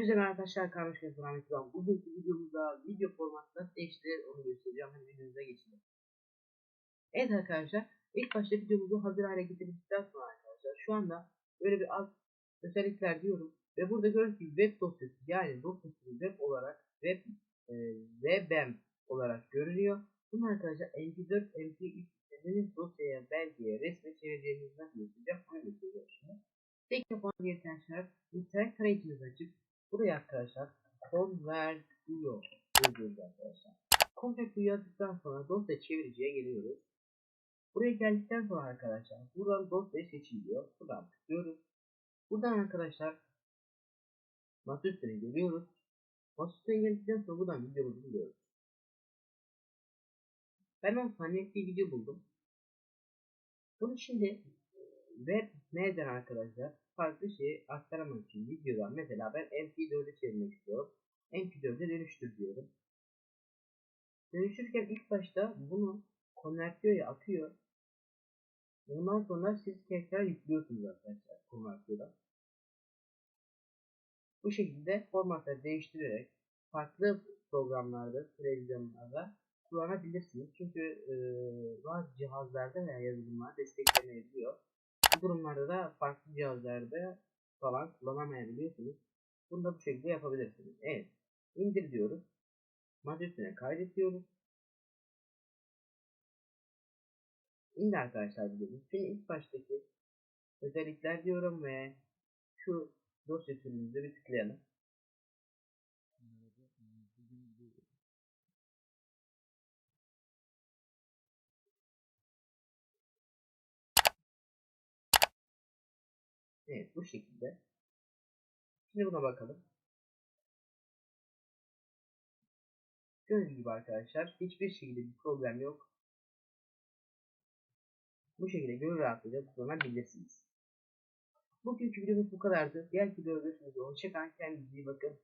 Hepinize merhaba arkadaşlar karmaşık yazılan ben bugünkü videomuzda video formatı nasıl onu göstereceğim. Hadi videomuza geçelim. Evet arkadaşlar ilk başta videomuzu hazır hale getirdikten sonra arkadaşlar şu anda böyle bir alt özellikler diyorum ve burada gördüğünüz gibi web dosyası yani dosyası web olarak web e, webm olarak görünüyor. Bunu arkadaşlar mp4 mp3 istediğiniz dosyaya belgeye resme çevireceğinizi nasıl göstereceğim onu göstereceğim şimdi. Tek yapmanız gereken şeyler internet tarayıcınızı açıp buraya arkadaşlar convertio yazıyoruz arkadaşlar. Convertio yazdıktan sonra dosya çeviriciye geliyoruz. Buraya geldikten sonra arkadaşlar buradan dosya seçiliyor. Buradan tıklıyoruz. Buradan arkadaşlar masa üstüne geliyoruz. Masa üstüne geldikten sonra buradan videomuzu buluyoruz. Ben 10 saniye bir video buldum. Bunu şimdi web neden arkadaşlar farklı şeyi aktaramak için videodan mesela ben mp4'e çevirmek istiyorum. mp4'e dönüştür diyorum. Dönüşürken ilk başta bunu konvertiyoya atıyor. Ondan sonra siz tekrar yüklüyorsunuz arkadaşlar konvertiyoda. Bu şekilde formatları değiştirerek farklı programlarda, televizyonlarda kullanabilirsiniz. Çünkü e, bazı cihazlarda veya yazılımlar desteklemeyebiliyor. Durumlarda da farklı cihazlarda falan kullanamayabiliyorsunuz. Bunu da bu şekilde yapabilirsiniz. Evet. İndir diyoruz. Masa üstüne kaydet diyoruz. İndi arkadaşlar videomuz. Şimdi ilk baştaki özellikler diyorum ve şu dosya türümüzü bir tıklayalım. Evet bu şekilde. Şimdi buna bakalım. Gördüğünüz gibi arkadaşlar hiçbir şekilde bir problem yok. Bu şekilde gönül rahatlığıyla kullanabilirsiniz. Bugünkü videomuz bu kadardı. Diğer videoda görüşmek üzere. Hoşçakalın. Kendinize iyi bakın.